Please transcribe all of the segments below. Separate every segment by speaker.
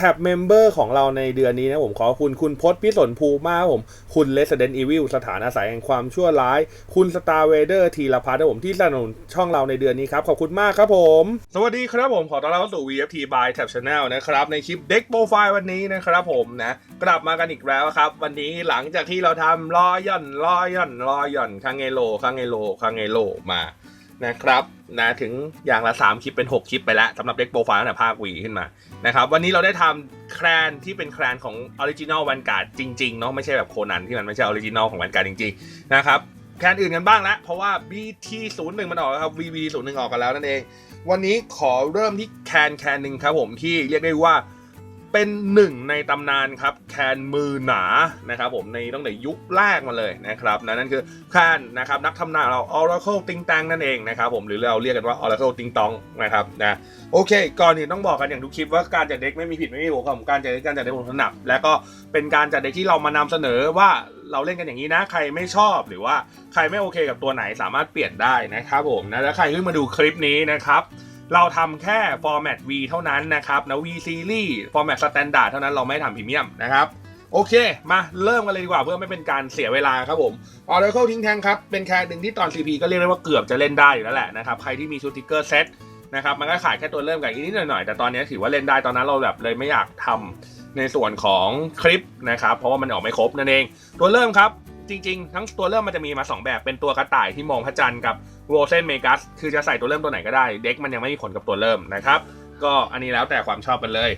Speaker 1: แท็บเมมเบอร์ของเราในเดือนนี้นะผมขอคุณคุณพศพิสนภูมาผมคุณ Resident Evil สถานอาศัยแห่งความชั่วร้าย คุณ Star Vader ทีละพัฒน์ผมที่สนับสนุนช่องเราในเดือนนี้ครับ ขอบคุณมากครับผม สวัสดีครับผมขอต้อนรับสู่ VFT by Tab Channel นะครับ ในคลิป Deck Profile วันนี้นะครับผมนะกลับมากันอีกแล้วครับ วันนี้หลังจากที่เราทำรอย่อนรอย่อนรอย่อนคางเงโลคางเงโลคางเงโลมา นะครับนะถึงอย่างละ 3 คลิปเป็น 6 คลิปไปแล้วสำหรับเด็กโปรไฟล์ตั้งแต่ภาควีขึ้นมานะครับวันนี้เราได้ทำแคลนที่เป็นแคลนของออริจินอลวันการ์ดจริงๆเนาะไม่ใช่แบบโคนันที่มันไม่ใช่ออริจินอลของวันการ์ดจริงๆนะครับแคลนอื่นกันบ้างแล้วเพราะว่า BT01 มันออกแล้วครับ VV01 ออกกันแล้วนั่นเอง วันนี้ขอเริ่มที่แครนแครนหนึ่งครับผมที่เรียกได้ว่า เป็นหนึ่งในตำนานครับแคนมือหนานะครับผมในตั้งแต่ยุคแรกมาเลยนะครับนะนั่นคือแคนนะครับนักทำนายเรา Oracle ติงตังนั่นเองนะครับผมหรือเราเรียกกันว่า Oracle ติงตองนะครับนะโอเค ก่อนอื่นต้องบอกกันอย่างทุกคลิปว่าการจัดเด็กไม่มีผิดไม่มีถูกครับการจัดเด็กการจัดเด็กผมถนัดและก็เป็นการจัดเด็กที่เรามานำเสนอว่าเราเล่นกันอย่างนี้นะ ใครไม่ชอบหรือว่าใครไม่โอเคกับตัวไหนสามารถเปลี่ยนได้นะครับผมนะแล้วใครเพิ่งมาดูคลิปนี้นะครับ เราทำแค่ format V เท่านั้นนะครับนะ V series format standard เท่านั้นเราไม่ทำพรีเมียมนะครับโอเค มาเริ่มกันเลยดีกว่าเพื่อไม่เป็นการเสียเวลาครับผม Oracle ทิ้งแทงครับ เป็นแค่หนึ่งที่ตอน CP ก็เรียกได้ว่าเกือบจะเล่นได้อยู่แล้วแหละนะครับ ใครที่มีชุดติ๊กเกอร์เซตนะครับ มันก็ขายแค่ตัวเริ่มกับอีกนิดหน่อย แต่ตอนนี้ถือว่าเล่นได้ตอนนั้นเราแบบเลยไม่อยากทำในส่วนของคลิปนะครับ เพราะว่ามันออกไม่ครบนั่นเอง ตัวเริ่มครับ จริง ๆ ทั้งตัวเริ่มมันจะมีมา 2 แบบเป็นตัวกระต่ายที่มองพระจันทร์กับ โรเซนเมกัสคือจะใส่ตัวเริ่มตัวไหนก็ได้ เด็กมันยังไม่มีผลกับตัวเริ่มนะครับ ก็อันนี้แล้วแต่ความชอบกันเลย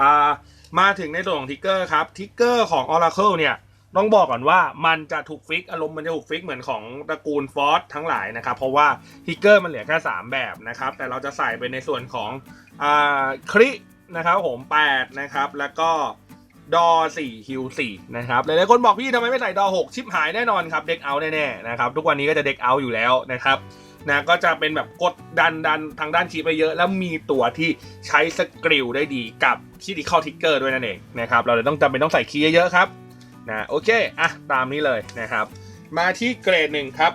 Speaker 1: อ่ามาถึงในส่วนของทิกเกอร์ครับทิกเกอร์ของ Oracle เนี่ยต้องบอกก่อนว่ามันจะถูกฟิกอารมณ์มันจะถูกฟิกเหมือนของตระกูลฟอสทั้งหลายนะครับ เพราะว่าทิกเกอร์มันเหลือแค่ 3 แบบนะครับ แต่เราจะใส่ไปในส่วนของอ่าครินะครับผม8นะครับแล้วก็ ดอ4ฮิว4นะครับหลายๆคนบอกพี่ทำไมไม่ใส่ดอ6ชิปหายแน่นอนครับเด็กเอาแน่ๆนะครับทุกวันนี้ก็จะเด็กเอาอยู่แล้วนะครับนะก็จะเป็นแบบกดดันดันทางด้านคีไปเยอะแล้วมีตัวที่ใช้สกิลได้ดีกับคิดิคอลทิกเกอร์ด้วยนั่นเองนะครับเราเลยต้องจำเป็นต้องใส่คีย์เยอะๆครับนะโอเคอะตามนี้เลยนะครับ มาที่เกรดหนึ่งครับ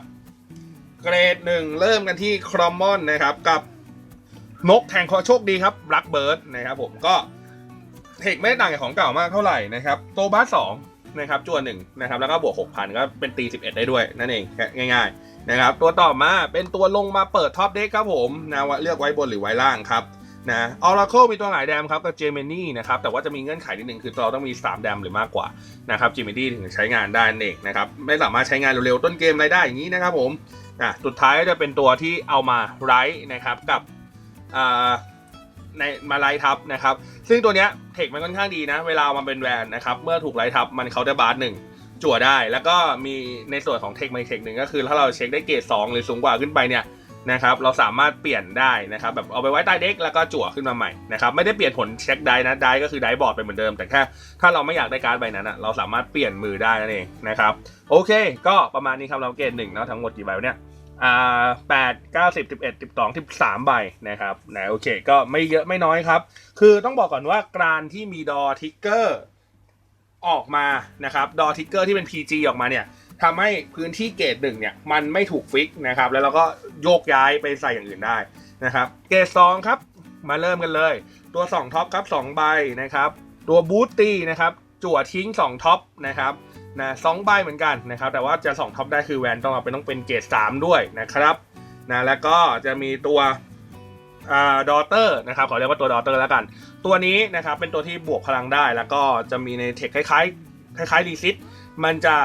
Speaker 1: เกรดหนึ่งเริ่มกันที่ครอมมอนนะครับกับนกแทงคอโชคดีครับรักเบิร์ดนะครับผมก็ เทคไม่ได้ต่างจากของเก่ามากเท่าไหร่นะครับโตบัสสองนะครับจวนหนึ่งนะครับแล้วก็บวกหกพันก็เป็นตีสิบเอ็ดได้ด้วย นั่นเองแค่ง่ายๆนะครับตัวต่อมาเป็นตัวลงมาเปิดท็อปเด็กครับผมนะว่าเลือกไว้บนหรือไว้ล่างครับนะออราเคิลมีตัวหลายแดมครับกับเจมินี่นะครับแต่ว่าจะมีเงื่อนไขนิดนึงคือเราต้องมี 3 แดมหรือมากกว่านะครับเจมินี่ถึงใช้งานได้นั่นเองนะครับไม่สามารถใช้งานเร็วๆ ต้นเกมอะไรได้อย่างนี้นะครับผมอะสุดท้ายจะเป็นตัวที่เอามาไรนะครับกับอ่า ในมาไลท์ทับนะครับ ซึ่งตัวเนี้ยเทคมันค่อนข้างดีนะ เวลามันเป็นแวนนะครับ เมื่อถูกไลท์ทับมันเขาได้บาร์หนึ่งจั่วได้ แล้วก็มีในส่วนของเทคมาอีกเทคหนึ่งก็คือ ถ้าเราเช็คได้เกรด2หรือสูงกว่าขึ้นไปเนี่ยนะครับเราสามารถเปลี่ยนได้นะครับแบบเอาไปไว้ใต้เด็กแล้วก็จั่วขึ้นมาใหม่นะครับไม่ได้เปลี่ยนผลเช็คได้นะได้ก็คือได้บอร์ดไปเหมือนเดิม แต่แค่ถ้าเราไม่อยากได้การ์ดใบนั้นอะเราสามารถเปลี่ยนมือได้นั่นเองนะครับโอเค ก็ประมาณนี้ครับเราเกณฑ์หนึ่งเนาะทั้งหมดกี่ใบเนี่ย อ่าแปดเก้าสิบสิบเอ็ดสิบสองสิบสามใบนะครับนะโอเค ก็ไม่เยอะไม่น้อยครับ คือต้องบอกก่อนว่ากรารที่มีดอทิกเกอร์ออกมานะครับดอทิกเกอร์ที่เป็น PG ออกมาเนี่ยทำให้พื้นที่เกรดหนึ่งเนี่ยมันไม่ถูกฟิกนะครับ แล้วเราก็โยกย้ายไปใส่อย่างอื่นได้นะครับเกรดสองครับ มาเริ่มกันเลย ตัว 2 ท็อปครับ2ใบนะครับ ตัวบูตตี้นะครับจั่วทิ้ง 2 ท็อปนะครับ นะสองใบเหมือนกันนะครับ แต่ว่าจะ2ท็อปได้คือแวนต้องเอาเป็นต้องเป็นเกรด3ด้วยนะครับนะแล้วก็จะมีตัวอ่าดอเตอร์นะครับขอเรียกว่าตัวดอเตอร์แล้วกัน ตัวนี้นะครับเป็นตัวที่บวกพลังได้ แล้วก็จะมีในเทคคล้ายๆคล้ายๆรีซิตมันจะ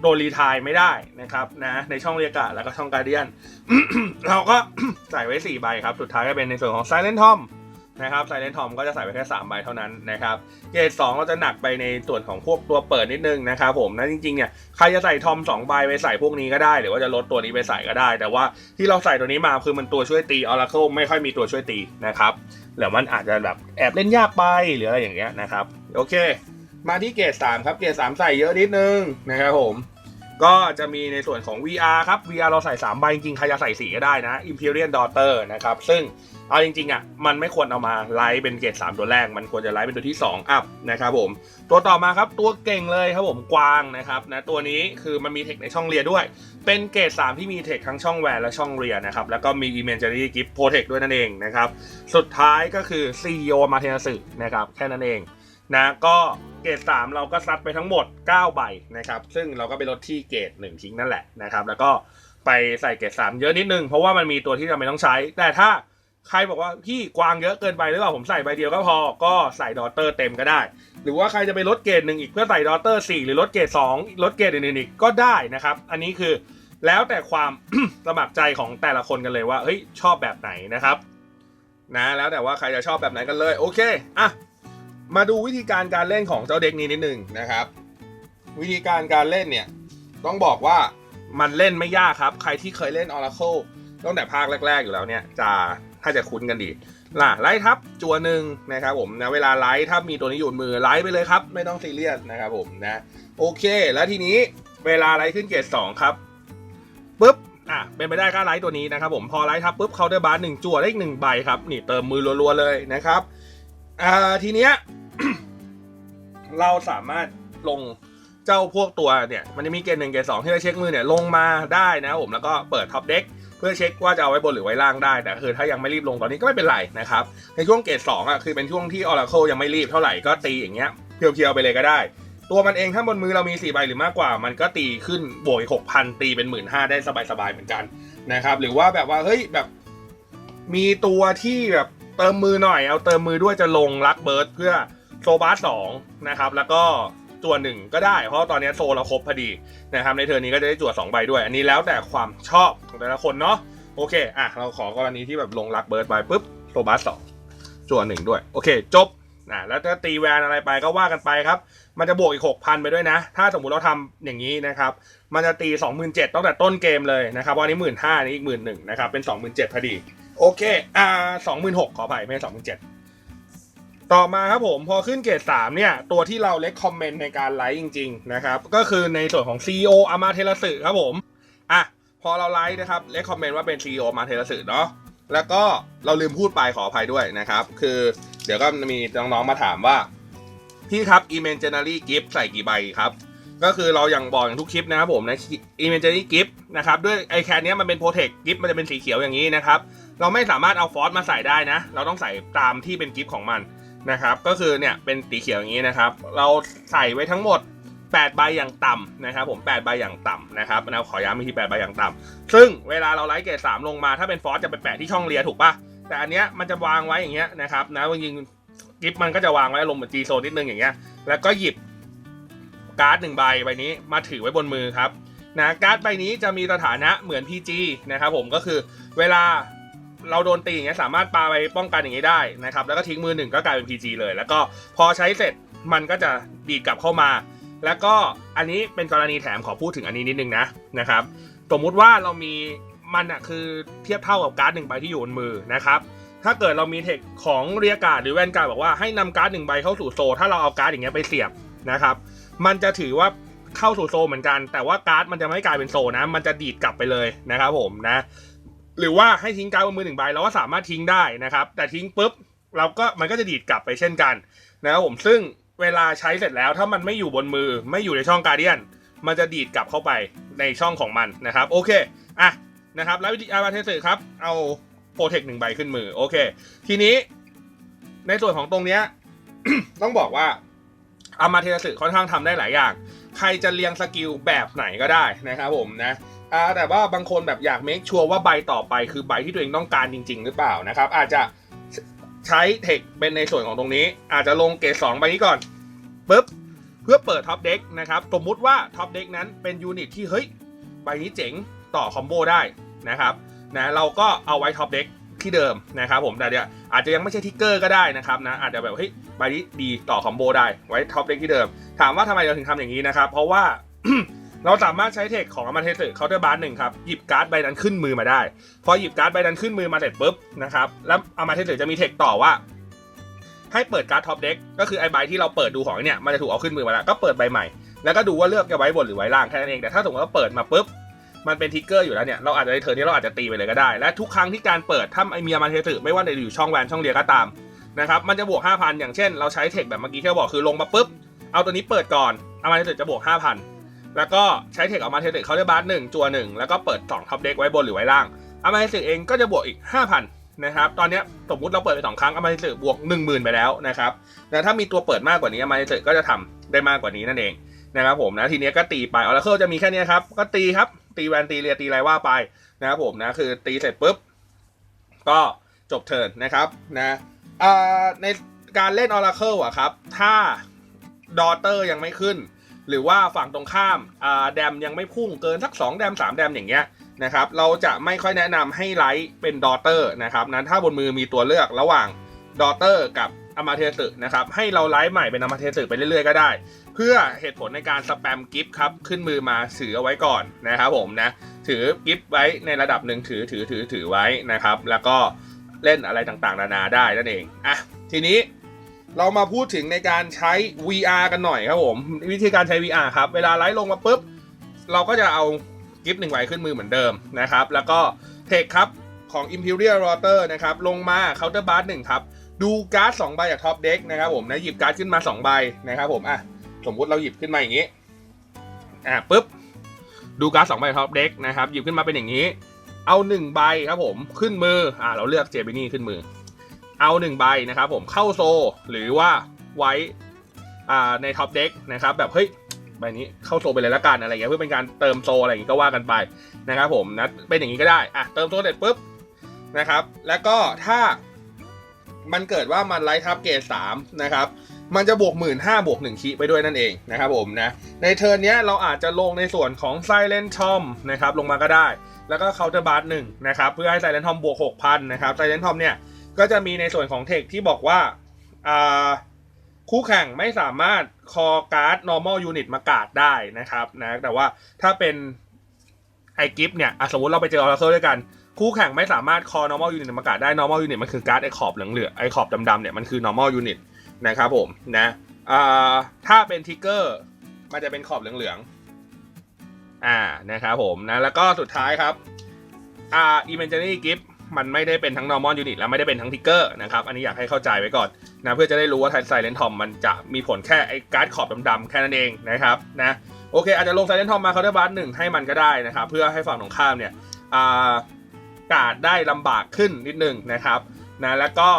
Speaker 1: โดนรีทายไม่ได้นะครับนะในช่องเรียกะแล้วก็ช่องการเดียนเราก็ใส่ไว้ 4 ใบครับ สุดท้ายก็เป็นในส่วนของ Silent Tom น นะครับ Silent Tom ก็จะใส่ไว้แค่3ใบเท่านั้นนะครับเกรด2เราจะหนักไปในส่วนของพวกตัวเปิดนิดนึงนะครับผมนะจริงๆเนี่ยใครจะใส่ทอม2ใบไปใส่พวกนี้ก็ได้ หรือว่าจะลดตัวนี้ไปใส่ก็ได้ แต่ว่าที่เราใส่ตัวนี้มาคือมันตัวช่วยตี Oracle ไม่ค่อยมีตัวช่วยตีนะครับหรือมันอาจจะแบบแอบเล่นยากไปหรืออะไรอย่างเงี้ยนะครับโอเค มาที่เกรด3ครับเกรด3ใส่เยอะนิดนึงนะครับผม ก็จะมีในส่วนของ VR ครับ VR เราใส่ 3 ใบจริงๆ ใครจะใส่สีก็ได้นะ Imperial Daughter นะครับ ซึ่งเอาจริงๆอะมันไม่ควรเอามาไลฟ์เป็นเกรด3 ตัวแรก มันควรจะไลฟ์เป็นตัวที่ 2 อัพนะครับผม ตัวต่อมาครับ ตัวเก่งเลยครับผมกวางนะครับนะตัวนี้คือมันมีเทคในช่องเรียด้วย เป็นเกรด3 ที่มีเทคทั้งช่องแวนและช่องเรียนะครับ แล้วก็มี Imaginary Gift Protect ด้วยนั่นเองนะครับ สุดท้ายก็คือ CEO มาเทนสึนะครับแค่นั้นเองนะก็ เกรด3เราก็ซัดไปทั้งหมด 9 ใบนะครับ ซึ่งเราก็ไปลดที่เกรด1ทิ้งนั่นแหละนะครับ แล้วก็ไปใส่เกรด3เยอะนิดนึง เพราะว่ามันมีตัวที่เราไม่ต้องใช้ แต่ถ้าใครบอกว่าพี่กวางเยอะเกินไปหรือเปล่าผมใส่ใบเดียวก็พอ ก็ใส่ดอเตอร์เต็มก็ได้ หรือว่าใครจะไปลดเกรดหนึ่งอีกเพื่อใส่ดอเตอร์4หรือลดเกรด2ลดเกรดอื่นๆอีกก็ได้นะครับ อันนี้คือแล้วแต่ความ สมัครใจของแต่ละคนกันเลยว่าเฮ้ยชอบแบบไหนนะครับ นะแล้วแต่ว่าใครจะชอบแบบไหนกันเลยโอเคอะ มาดูวิธีการการเล่นของเจ้าเด็กนี้นิดนึงนะครับ วิธีการการเล่นเนี่ยต้องบอกว่ามันเล่นไม่ยากครับ ใครที่เคยเล่น Oracle ตั้งแต่ภาคแรก ๆ อยู่แล้วเนี่ยจะถ้าจะคุ้นกันดีล่ะไลท์ทับจัวหนึ่งนะครับผมนะเวลาไลท์ถ้ามีตัวนี้อยู่บนมือไลท์ไปเลยครับ ไม่ต้องซีเรียสนะครับผมนะโอเค แล้วทีนี้เวลาไลท์ขึ้นเกรดสองครับปุ๊บอะเป็นไปได้ก็ไลท์ตัวนี้นะครับผมพอไลท์ทับปุ๊บเคาน์เตอร์บาร์หนึ่งจั่วได้อีกหนึ่งใบครับนี่เติมมือรัวๆเลยนะครับ อ่าทีเนี้ย เราสามารถลงเจ้าพวกตัวเนี่ย มันจะมีเกณฑ์หนึ่งเกณฑ์สองที่เราเช็คมือเนี่ยลงมาได้นะครับผมแล้วก็เปิดท็อปเด็กเพื่อเช็คว่าจะเอาไว้บนหรือไว้ล่างได้ แต่คือถ้ายังไม่รีบลงตอนนี้ก็ไม่เป็นไรนะครับ ในช่วงเกรดสองอะคือเป็นช่วงที่ Oracle ยังไม่รีบเท่าไหร่ก็ตีอย่างเงี้ยเพียวๆไปเลยก็ได้ ตัวมันเองถ้าบนมือเรามี4ใบหรือมากกว่า มันก็ตีขึ้นบวกอีกหกพันตีเป็นหมื่นห้าได้สบายๆเหมือนกันนะครับ หรือว่าแบบว่าเฮ้ยแบบมีตัวที่แบบ เติมมือหน่อย เอาเติมมือด้วยจะลงลักเบิร์ดเพื่อโซบาสสองนะครับ แล้วก็ตัวหนึ่งก็ได้ เพราะตอนนี้โซเราครบพอดีนะครับ ในเทอร์นี้ก็จะได้จั่วสองใบด้วย อันนี้แล้วแต่ความชอบของแต่ละคนเนาะ โอเค อะ เราขอกรณีที่แบบลงลักเบิร์ดไปปุ๊บโซบาสสองจั่วหนึ่งด้วย โอเค จบนะแล้วถ้าตีแวนอะไรไปก็ว่ากันไปครับ มันจะบวกอีก 6,000 ไปด้วยนะ ถ้าสมมุติเราทำอย่างนี้นะครับ มันจะตี 27,000ตั้งแต่ต้นเกมเลยนะครับวันนี้ 15,000นี่อีก11,000นะครับ เป็น 27,000พอดี โอเค อ่า26,000ขออภัยไม่ใช่27,000ต่อมาครับผมพอขึ้นเกรด3เนี่ย ตัวที่เราเล็กคอมเมนต์ในการไลฟ์จริง ๆ นะครับ ก็คือในส่วนของ CEO อามาเทลสึครับผมอะพอเราไลฟ์นะครับเล็กคอมเมนต์ว่าเป็น CEO อามาเทลสึเนาะแล้วก็เราลืมพูดไปขออภัยด้วยนะครับ คือเดี๋ยวก็มีน้องๆมาถามว่า พี่ครับ Imaginary Gift ใส่กี่ใบครับ ก็คือเราอย่างบอกอย่างทุกคลิปนะครับผมนะ Imaginary Gift นะครับด้วยไอแคนนี้ยมันเป็น Protect Gift มันจะเป็นสีเขียวอย่างนี้นะครับ เราไม่สามารถเอาฟอสมาใส่ได้นะ เราต้องใส่ตามที่เป็นกิฟต์ของมันนะครับ ก็คือเนี่ยเป็นสีเขียวอย่างนี้นะครับ เราใส่ไว้ทั้งหมด8ใบอย่างต่ำนะครับผม8ใบอย่างต่ำนะครับนะขอย้ำอีกที8ใบอย่างต่ำซึ่งเวลาเราไลท์เกรด3ลงมาถ้าเป็นฟอสจะไปแปะที่ช่องเลียถูกปะแต่อันเนี้ยมันจะวางไว้อย่างเงี้ยนะครับนะจริงกิฟต์มันก็จะวางไว้ลงเหมือนจีโซนนิดนึงอย่างเงี้ยแล้วก็หยิบการ์ดหนึ่งใบใบนี้มาถือไว้บนมือครับนะการ์ดใบนี้จะมีสถานะเหมือน PG นะครับผมก็คือเวลา เราโดนตีอย่างเงี้ยสามารถปาไปป้องกันอย่างงี้ได้นะครับแล้วก็ทิ้งมือหนึ่งก็กลายเป็น PG เลย แล้วก็พอใช้เสร็จมันก็จะดีดกลับเข้ามา แล้วก็อันนี้เป็นกรณีแถมขอพูดถึงอันนี้นิดนึงนะนะครับสมมุติว่าเรามีมันอะคือเทียบเท่ากับการ์ดหนึ่งใบที่อยู่บนมือนะครับถ้าเกิดเรามีเทคของเรียการ์ดหรือแวนการ์ดบอกว่าให้นำการ์ดหนึ่งใบเข้าสู่โซ ถ้าเราเอาการ์ดอย่างเงี้ยไปเสียบนะครับมันจะถือว่าเข้าสู่โซเหมือนกัน แต่ว่าการ์ดมันจะไม่กลายเป็นโซนะ มันจะดีดกลับไปเลยนะครับผมนะ หรือว่าให้ทิ้งการ์ดบนมือหนึ่งใบเราก็สามารถทิ้งได้นะครับ แต่ทิ้งปุ๊บเราก็มันก็จะดีดกลับไปเช่นกันนะครับผมซึ่งเวลาใช้เสร็จแล้วถ้ามันไม่อยู่บนมือไม่อยู่ในช่องการเดียนมันจะดีดกลับเข้าไปในช่องของมันนะครับโอเคอะนะครับแล้ววิธีอาร์เทสครับเอาโปรเทคหนึ่งใบขึ้นมือโอเค ทีนี้ในส่วนของตรงเนี้ยต้องบอกว่าอามาเทสค่อนข้างทำได้หลายอย่าง ใครจะเรียงสกิลแบบไหนก็ได้นะครับผมนะ อ่าแต่ว่าบางคนแบบอยากเมคชัวร์ว่าใบต่อไปคือใบที่ตัวเองต้องการจริง ๆ หรือเปล่านะครับ อาจจะใช้เทคเป็นในส่วนของตรงนี้ อาจจะลงเกรดสองใบนี้ก่อนปุ๊บเพื่อเปิดท็อปเด็กนะครับสมมุติว่าท็อปเด็กนั้นเป็นยูนิตที่เฮ้ยใบนี้เจ๋งต่อคอมโบได้นะครับนะเราก็เอาไว้ท็อปเด็กที่เดิมนะครับผมแต่เดี๋ยวอาจจะยังไม่ใช่ทิกเกอร์ก็ได้นะครับนะอาจจะแบบเฮ้ยใบนี้ดีต่อคอมโบได้ไว้ท็อปเด็กที่เดิม ถามว่าทำไมเราถึงทำอย่างนี้นะครับ เพราะว่า เราสามารถใช้เทคของอามาเทสึเคาน์เตอร์บาร์หนึ่งครับ หยิบการ์ดใบนั้นขึ้นมือมาได้ พอหยิบการ์ดใบนั้นขึ้นมือมาเสร็จปุ๊บนะครับ แล้วอามาเทสึจะมีเทคต่อว่า ให้เปิดการ์ดท็อปเด็กก็คือไอใบที่เราเปิดดูของเนี่ยมันจะถูกเอาขึ้นมือมาแล้วก็เปิดใบใหม่ แล้วก็ดูว่าเลือกจะไว้บนหรือไว้ล่างแค่นั้นเองแต่ถ้าสมมติว่าเปิดมาปุ๊บมันเป็นทิกเกอร์อยู่แล้วเนี่ยเราอาจจะในเทิร์นนี้เราอาจจะตีไปเลยก็ได้ และทุกครั้งที่การเปิดถ้าไอเมียมาเทสึไม่ว่าจะอยู่ช่องแวนช่องเรียก็ตามนะครับมันจะบวก5,000อย่างเช่น เราใช้เทคแบบเมื่อกี้ที่เราบอกคือลงมาปุ๊บเอาตัวนี้เปิดก่อนอามาเทสึจะบวก5,000 แล้วก็ใช้เทคออกมาเทคเขาได้บาร์หนึ่งจัวหนึ่งแล้วก็เปิดสองท็อปเด็กไว้บนหรือไว้ล่างอามาเทสึเองก็จะบวกอีก 5,000นะครับตอนนี้สมมุติเราเปิดไปสองครั้งอามาเทสึบวก 10,000 ไปแล้วนะครับแต่ถ้ามีตัวเปิดมากกว่านี้อามาเทสึก็จะทำได้มากกว่านี้นั่นเองนะครับผมนะทีนี้ก็ตีไปออร์เคิลจะมีแค่นี้ครับก็ตีครับตีแวนตีเรียตีไรว่าไปนะครับผมนะคือตีเสร็จปุ๊บก็จบเทิร์นนะครับนะในการเล่นออร์เคิลอะครับถ้าดอเตอร์ยังไม่ขึ้น หรือว่าฝั่งตรงข้ามแดมยังไม่พุ่งเกินสัก 2 แดม 3 แดมอย่างเงี้ยนะครับเราจะไม่ค่อยแนะนำให้ไลท์เป็นดอเตอร์นะครับนั้นถ้าบนมือมีตัวเลือกระหว่างดอเตอร์กับอามาเทสึนะครับให้เราไลท์ใหม่เป็นอามาเทสึไปเรื่อยๆก็ได้ เพื่อเหตุผลในการสแปมกิฟต์ครับขึ้นมือมาถือเอาไว้ก่อนนะครับผมนะถือกิฟต์ไว้ในระดับหนึ่งถือถือถือถือไว้นะครับ แล้วก็เล่นอะไรต่างๆ นานาได้นั่นเองอะทีนี้ เรามาพูดถึงในการใช้ VR กันหน่อยครับผม วิธีการใช้ VR ครับ เวลาไลฟ์ลงมาปุ๊บ เราก็จะเอากิฟต์หนึ่งใบขึ้นมือเหมือนเดิมนะครับ แล้วก็เทคครับของ Imperial Rotor นะครับ ลงมา Counter Bar หนึ่งครับ ดูการ์ด2ใบจากท็อปเด็กนะครับผมนะหยิบการ์ดขึ้นมา 2 ใบนะครับผมอะสมมุติเราหยิบขึ้นมาอย่างนี้อะปุ๊บดูการ์ด2ใบท็อปเด็กนะครับหยิบขึ้นมาเป็นอย่างนี้ เอา1ใบครับผมขึ้นมืออะเราเลือกเจบินี่ขึ้นมือ เอาหนึ่งใบนะครับผมเข้าโซ หรือว่าไว้อ่าในท็อปเด็กนะครับแบบเฮ้ยใบนี้เข้าโซไปเลยละกันอะไรเงี้ยเพื่อเป็นการเติมโซอะไรอย่างงี้ก็ว่ากันไปนะครับผมนะเป็นอย่างนี้ก็ได้อะเติมโซเสร็จปุ๊บนะครับ แล้วก็ถ้ามันเกิดว่ามันไลท์ทับเกรดสามนะครับมันจะบวกหมื่นห้าบวกหนึ่งคีไปด้วยนั่นเองนะครับผมนะในเทิร์นนี้เราอาจจะลงในส่วนของ Silent Tom นะครับลงมาก็ได้ แล้วก็ Counter Bar หนึ่งนะครับเพื่อให้ Silent Tom บวก6,000นนะครับ Silent Tom เนี่ย ก็จะมีในส่วนของเทคที่บอกว่าคู่แข่งไม่สามารถคอการ์ด normal unit มากาดได้นะครับนะแต่ว่าถ้าเป็นไอกิฟเนี่ยสมมติเราไปเจออ r ร์เคิลด้วยกัน คู่แข่งไม่สามารถคอ normal unit มากาดได้ normal unit มันคือการ์ดไอขอบเหลืองๆไอขอบดำๆเนี่ยมันคือ normal unit นะครับผมนะถ้าเป็นทิกเกอร์มันจะเป็นขอบเหลืองๆอ่านะครับผมนะแล้วก็สุดท้ายครับอ่า imaginary gift มันไม่ได้เป็นทั้ง normal unit และไม่ได้เป็นทั้งทิกเกอร์นะครับ อันนี้อยากให้เข้าใจไว้ก่อนนะเพื่อจะได้รู้ว่า Silent Tom มันจะมีผลแค่ไอ้การ์ดขอบดำๆแค่นั้นเองนะครับนะโอเคอาจจะลง Silent Tom มา Counter Bar หนึ่งให้มันก็ได้นะครับเพื่อให้ฝั่งตรงข้ามเนี่ยอากาดได้ลำบากขึ้นนิดนึงนะครับนะแล้วก็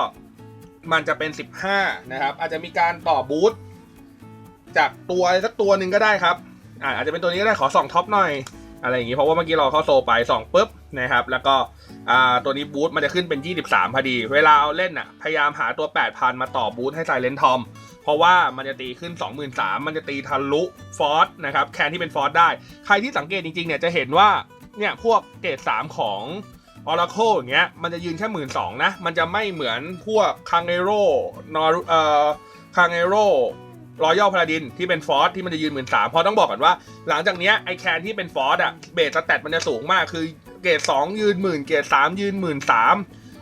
Speaker 1: มันจะเป็น 15นะครับอาจจะมีการต่อบูทจากตัวสักตัวหนึ่งก็ได้ครับอาจจะเป็นตัวนี้ก็ได้ขอส่องท็อปหน่อยอะไรอย่างนี้เพราะว่าเมื่อกี้เราเข้าโซไป2ปุ๊บนะครับแล้วก็ อ่าตัวนี้บูทมันจะขึ้นเป็น 23 พอดี เวลาเอาเล่นอะพยายามหาตัว 8,000 มาต่อบูทให้ไซเลนทอมเพราะว่ามันจะตีขึ้น 23,000มันจะตีทะลุฟอสนะครับแคนที่เป็นฟอสได้ ใครที่สังเกตจริงๆเนี่ยจะเห็นว่าเนี่ยพวกเกรด3ของ Oracle อย่างเงี้ยมันจะยืนแค่หมื่นสองนะ มันจะไม่เหมือนพวกคังเอโร่นอรเอ่อคังเอโร่รอยัลพาราดินที่เป็นฟอสที่มันจะยืนหมื่นสามเพราะต้องบอกก่อนว่า หลังจากเนี้ยไอแคนที่เป็นฟอสอะเบสสแตทมันจะสูงมากคือ เกรด2ยืนหมื่นเกรด3ยืนหมื่นสาม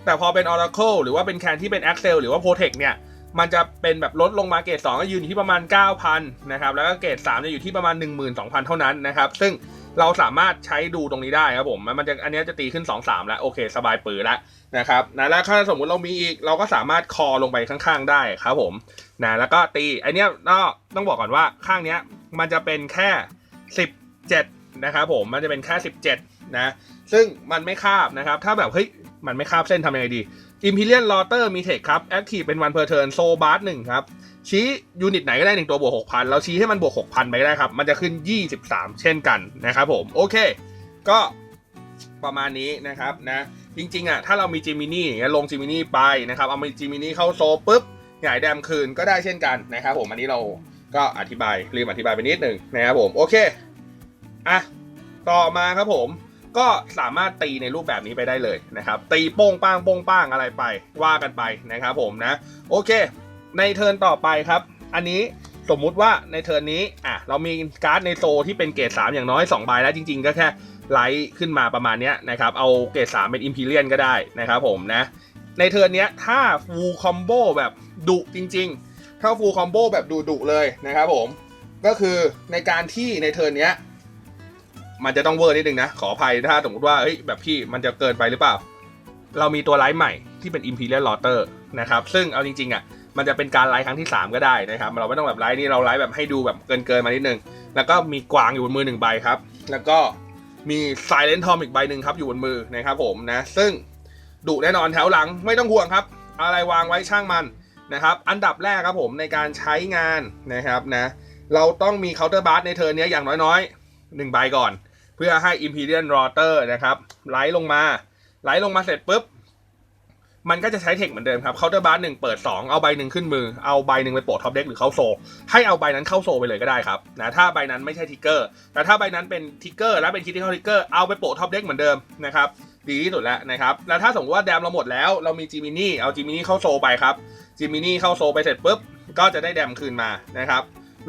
Speaker 1: แต่พอเป็น Oracle หรือว่าเป็นแคนที่เป็น Excel หรือว่า Protect เนี่ย มันจะเป็นแบบลดลงมาเกรด2 ก็ยืนอยู่ที่ประมาณ 9,000 นะครับ แล้วก็เกรด3จะอยู่ที่ประมาณ 12,000 เท่านั้นนะครับ ซึ่งเราสามารถใช้ดูตรงนี้ได้ครับผม มันจะอันนี้จะตีขึ้น 2-3 แล้ว โอเค สบายปือแล้วนะครับนะแล้วถ้าสมมุติเรามีอีก เราก็สามารถคอลงไปข้างๆ ได้ครับผมนะแล้วก็ตีอเนี้ยก็ต้องบอกก่อนว่าข้างเนี้ยมันจะเป็นแค่ 17 นะครับผม มันจะเป็นแค่ 17 นะ ซึ่งมันไม่คาบนะครับ ถ้าแบบเฮ้ยมันไม่คาบเส้นทำยังไงดี Imperial Rotor มีเทคครับ Active เป็นวันเพอร์เทิร์นโซบาร์หนึ่งครับ ชี้ยูนิตไหนก็ได้หนึ่งตัวบวก6,000เราชี้ให้มันบวก6,000ไปได้ครับ มันจะขึ้น23เช่นกันนะครับผม โอเค ก็ประมาณนี้นะครับนะ จริงๆอะถ้าเรามีจิมินี่อย่างเงี้ยลงจิมินี่ไปนะครับ เอามีจิมินี่เข้าโซปุ๊บหงายแดมคืนก็ได้เช่นกันนะครับผมอันนี้เราก็อธิบายลืมอธิบายไปนิดหนึ่งนะครับผมโอเคอะต่อมาครับผม ก็สามารถตีในรูปแบบนี้ไปได้เลยนะครับ ตีโป้งป้างโป้งป้างอะไรไปว่ากันไปนะครับผมนะ โอเค ในเทิร์นต่อไปครับ อันนี้สมมุติว่าในเทิร์นนี้อะเรามีการ์ดในโซที่เป็นเกรด3 อย่างน้อย2ใบแล้วจริง ๆ ก็แค่ไลท์ขึ้นมาประมาณนี้นะครับ เอาเกรด3เป็นอิมพีเรียนก็ได้นะครับผมนะ ในเทิร์นนี้ถ้าฟูลคอมโบแบบดุจริง ๆ ถ้าฟูลคอมโบแบบดุๆเลยนะครับผม ก็คือในการที่ในเทิร์นนี้ มันจะต้องเวอร์นิดนึงนะ ขออภัยถ้าสมมติว่าเฮ้ยแบบพี่มันจะเกินไปหรือเปล่า เรามีตัวไลท์ใหม่ที่เป็น Imperial Rotor นะครับ ซึ่งเอาจริงๆอะมันจะเป็นการไลท์ครั้งที่ 3 ก็ได้นะครับ เราไม่ต้องแบบไลท์นี่เราไลท์แบบให้ดูแบบเกินๆมานิดนึง แล้วก็มีกวางอยู่บนมือหนึ่งใบครับ แล้วก็มี Silent Tom อีกใบหนึ่งครับอยู่บนมือนะครับผมนะ ซึ่งดุแน่นอนแถวหลังไม่ต้องห่วงครับ อะไรวางไว้ช่างมันนะครับ อันดับแรกครับผมในการใช้งานนะครับนะ เราต้องมี Counter b a r ในเทิร์นนี้อย่างน้อยๆหนึ่งใบก่อน เพื่อให้ Imperial Rotter นะครับไหลลงมาไหลลงมาเสร็จปุ๊บ มันก็จะใช้เทคเหมือนเดิมครับ Counter b a r หนึ่งเปิด 2 เอาใบหนึ่งขึ้นมือ เอาใบหนึ่งไปโปะท็อปเด็กหรือเข้าโซ ให้เอาใบนั้นเข้าโซไปเลยก็ได้ครับนะถ้าใบนั้นไม่ใช่ทิกเกอร์ แต่ถ้าใบนั้นเป็นทิกเกอร์และเป็นคิดที่เข้าทิกเกอร์เอาไปโปะท็อปเด็กเหมือนเดิมนะครับดีที่สุดแล้วนะครับ แล้วถ้าสมมติว่าแดมเราหมดแล้วเรามีจิมินี่เอาจิมินี่เข้าโซไปครับจิมินี่เข้าโซไปเสร็จปุ๊บก็จะได้แดมคืนมานะครับ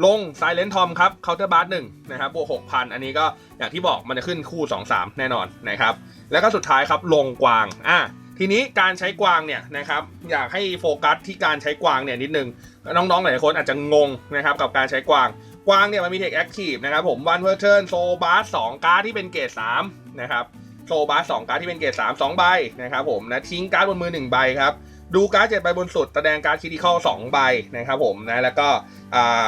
Speaker 1: ลง Silent Tom ครับ Counter b a r หนึ่งนะครับบวก6,000อันนี้ก็อย่างที่บอกมันจะขึ้นคู่ 2-3 แน่นอนนะครับ แล้วก็สุดท้ายครับลงกวางอะทีนี้การใช้กวางเนี่ยนะครับอยากให้โฟกัสที่การใช้กวางเนี่ยนิดนึงน้องๆหลายคนอาจจะงงนะครับกับการใช้กวางกวางเนี่ยมันมีเทคแอคทีฟนะครับผมวันเพอร์เทิร์นโซบาร์สองการ์ดที่เป็นเกรด3นะครับโซบาร์สองการ์ดที่เป็นเกรด3 2ใบนะครับผมนะทิ้งการ์ดบนมือ1ใบครับดูการ์ดเจ็ดใบบนสุดแสดงการ์ดคิติคอลสองใบนะครับผมนะแล้วก็อ่า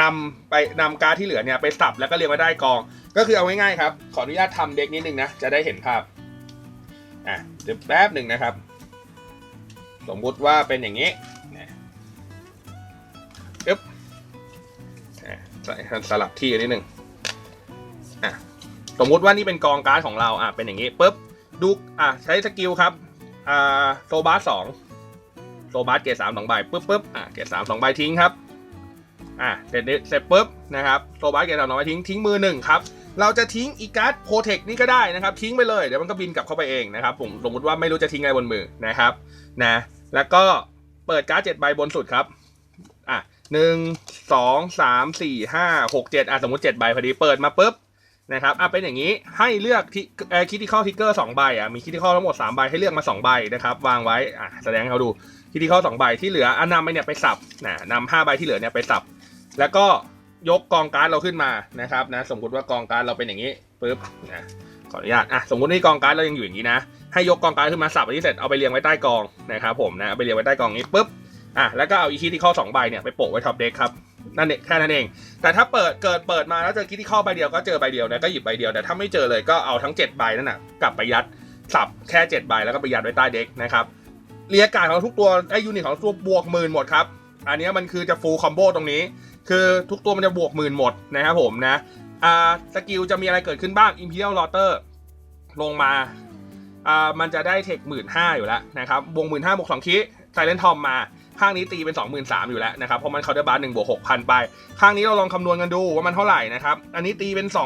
Speaker 1: นำไปนำการ์ดที่เหลือเนี่ยไปสับแล้วก็เรียงไว้ได้กอง ก็คือเอาง่ายๆครับ ขออนุญาตทำเด็กนิดนึงนะ จะได้เห็นภาพ อะเดี๋ยวแป๊บหนึ่งนะครับ สมมุติว่าเป็นอย่างนี้นะอึ๊บอะใส่สลับที่นนิดนึงอะสมมุติว่านี่เป็นกองการ์ดของเราอะเป็นอย่างนี้ปุ๊บดูอะใช้สกิลครับอ่าโซบาสสองโซบาสเกรดสามสองใบปุ๊บปุ๊บอะเกรดสามสองใบทิ้งครับ อะเสร็จเสร็จปุ๊บนะครับโซบาสเกรดสามสองใบทิ้งทิ้งมือหนึ่งครับเราจะทิ้งอีการ์ดโปรเทคนี่ก็ได้นะครับ ทิ้งไปเลยเดี๋ยวมันก็บินกลับเข้าไปเองนะครับผมสมมติว่าไม่รู้จะทิ้งอะไรบนมือนะครับนะแล้วก็เปิดการ์ดเจ็ดใบบนสุดครับอะหนึ่งสองสามสี่ห้าหกเจ็ดอะสมมติเจ็ดใบพอดีเปิดมาปุ๊บนะครับอะเป็นอย่างนี้ให้เลือกที่เอ่อคิติคอลทิกเกอร์สองใบอะมีคิติคอลทั้งหมดสามใบให้เลือกมาสองใบนะครับวางไว้อะแสดงให้เขาดูคิติคอลสองใบที่เหลืออะนำไปเนี่ยไปสับนะนำห้าใบที่เหลือเนี่ยไปสับ แล้วก็ยกกองการ์ดเราขึ้นมานะครับนะสมมติว่ากองการ์ดเราเป็นอย่างนี้ปุ๊บนะขออนุญาตอะสมมตินี่กองการ์ดเรายังอยู่อย่างนี้นะให้ยกกองการ์ดขึ้นมาสับอันนี้เสร็จเอาไปเรียงไว้ใต้กองนะครับผมนะเอาไปเรียงไว้ใต้กองนี้ปุ๊บอะแล้วก็เอาอีคิที่ข้อสองใบเนี่ยไปโปะไว้ท็อปเด็กครับนั่นเองแค่นั้นเอง แต่ถ้าเปิดเกิดเปิดมาแล้วเจอคิที่ข้อใบเดียวก็เจอใบเดียวนะก็หยิบใบเดียวแต่ถ้าไม่เจอเลยก็เอาทั้งเจ็ดใบนั่นน่ะกลับไปยัดสับแค่เจ็ดใบแล้วก็ไปยัดไว้ใต้เด็กนะครับเรียกการของทุกตัวไอยูนิตของตัวบวกหมื่นหมดครับอันนี้มันคือจะฟูลคอมโบตรงนี้ คือทุกตัวมันจะบวกหมื่นหมดนะครับผมนะอ่าสกิลจะมีอะไรเกิดขึ้นบ้าง Imperial Lotter ลงมาอ่ามันจะได้เทคหมื่นห้าอยู่แล้วนะครับวกหมื่นห้าบวกสองคิไซเลนทอมมาข้างนี้ตีเป็น 2 3 0 0 0อยู่แล้วนะครับเพราะมันเคาน์เตอร์บาร์หนึ่งบวกหกพันไป ข้างนี้เราลองคำนวณกันดูว่ามันเท่าไหร่นะครับอันนี้ตีเป็น 20,000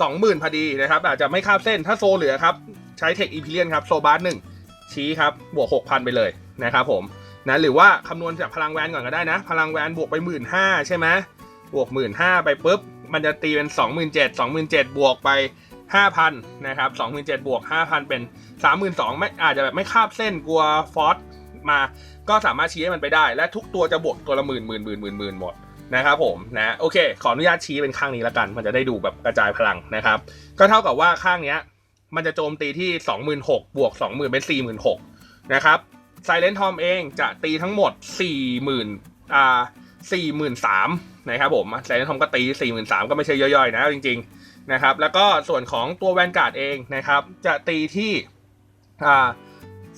Speaker 1: 20,000พอดีนะครับอาจจะไม่คาบเส้นถ้าโซเหลือครับ ใช้เทคอีพีเลียนครับ โซบาร์หนึ่งชี้ครับ บวก 6,000 ไปเลยนะครับผม นะหรือว่าคำนวณจากพลังแวนก่อนก็ได้นะ พลังแวนบวกไปหมื่นห้าใช่ไหมบวกหมื่นห้าไปปุ๊บ มันจะตีเป็นสองหมื่นเจ็ดสองหมื่นเจ็ดบวกไปห้าพันนะครับสองหมื่นเจ็ดบวกห้าพันเป็นสามหมื่นสองไม่อาจจะแบบไม่คาบเส้นกลัวฟอสมา ก็สามารถชี้ให้มันไปได้ และทุกตัวจะบวกตัวละหมื่นหมื่นหมื่นหมื่นหมื่นหมดนะครับผมนะโอเค ขออนุญาตชี้เป็นข้างนี้แล้วกัน มันจะได้ดูแบบกระจายพลังนะครับ ก็เท่ากับว่าข้างเนี้ย มันจะโจมตีที่สองหมื่นหกบวกสองหมื่นเป็นสี่หมื่นหกนะครับ ไซเลนทอมเองจะตีทั้งหมด 40,000อ่า43,000นะครับผมไซเลนทอมก็ตี 43,000 ก็ไม่ใช่ย่อยๆ นะจริงๆนะครับแล้วก็ส่วนของตัวแวนการ์ดเองนะครับจะตีที่อ่า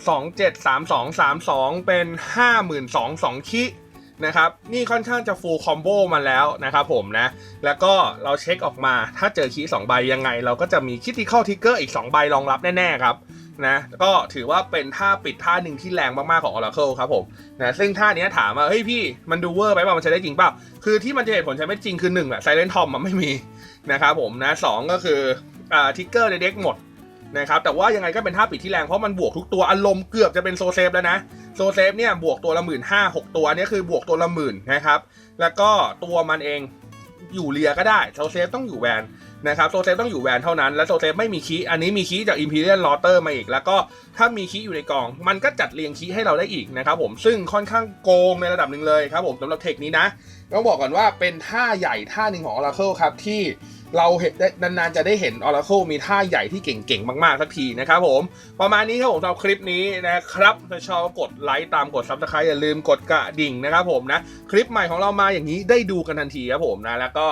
Speaker 1: 273232 เป็น 52,002คินะครับนี่ค่อนข้างจะฟูลคอมโบมาแล้วนะครับผมนะ แล้วก็เราเช็คออกมาถ้าเจอคีย์2ใบยังไง เราก็จะมีคิติคอลทิกเกอร์อีก 2 ใบรองรับแน่ ๆ ครับ นะก็ถือว่าเป็นท่าปิดท่าหนึ่งที่แรงมากๆของ Oracle ครับผมนะซึ่งท่านี้ถามว่าเฮ้ยพี่มันดูเวอร์ไปเปล่ามันใช้ได้จริงเปล่าคือที่มันจะเหตุผลใช้ไม่จริงคือหนึ่งแหละไซเลนทอมมันไม่มีนะครับผมนะสองก็คืออ่าทิกเกอร์ในเด็กหมดนะครับแต่ว่ายังไงก็เป็นท่าปิดที่แรงเพราะมันบวกทุกตัวอารมณ์เกือบจะเป็นโซเซฟแล้วนะโซเซฟเนี่ยบวกตัวละหมื่นห้าหกตัวอันนี้คือบวกตัวละหมื่นนะครับแล้วก็ตัวมันเองอยู่เรียก็ได้โซเซฟต้องอยู่แวน นะครับโซเซฟต้องอยู่แวนเท่านั้น และโซเซฟไม่มีคีอันนี้มีคีจาก Imperial Lotter มาอีก แล้วก็ถ้ามีคีอยู่ในกล่อง มันก็จัดเรียงคีให้เราได้อีกนะครับผมซึ่งค่อนข้างโกงในระดับหนึ่งเลยครับผมสำหรับเทคนี้นะต้องบอกก่อนว่าเป็นท่าใหญ่ท่าหนึ่งของ Oracle ครับที่เราเห็นได้นานๆจะได้เห็น Oracle มีท่าใหญ่ที่เก่งๆ มากๆสักทีนะครับผมประมาณนี้ครับผมสำหรับคลิปนี้นะครับถ้าชอบกดไลค์ตามกด Subscribe อย่าลืมกดกระดิ่งนะครับผมนะคลิปใหม่ของเรามาอย่างนี้ได้ดูกันทันทีครับผมนะแล้วก็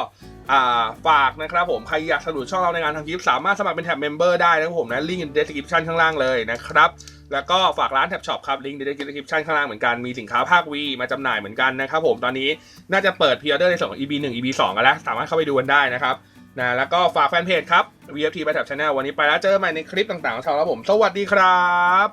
Speaker 1: ฝากนะครับผม ใครอยากสนับสนุนช่องเราในงานทำคลิป สามารถสมัครเป็นแท็บเมมเบอร์ได้นะครับผมนะลิงก์ใน description ข้างล่างเลยนะครับ แล้วก็ฝากร้านแท็บช็อปครับลิงก์ใน description ข้างล่างเหมือนกัน มีสินค้าภาควีมาจำหน่ายเหมือนกันนะครับผมตอนนี้น่าจะเปิดพ r ออเดอร์ในส่วนของ EP 1 EP 2กันแล้ว สามารถเข้าไปดูกันได้นะครับนะแล้วก็ฝากแฟนเพจครับ VFT ไปแท็บชาแนลวันนี้ไปแล้วเจอกันใหม่ในคลิปต่างๆของเราผม สวัสดีครับ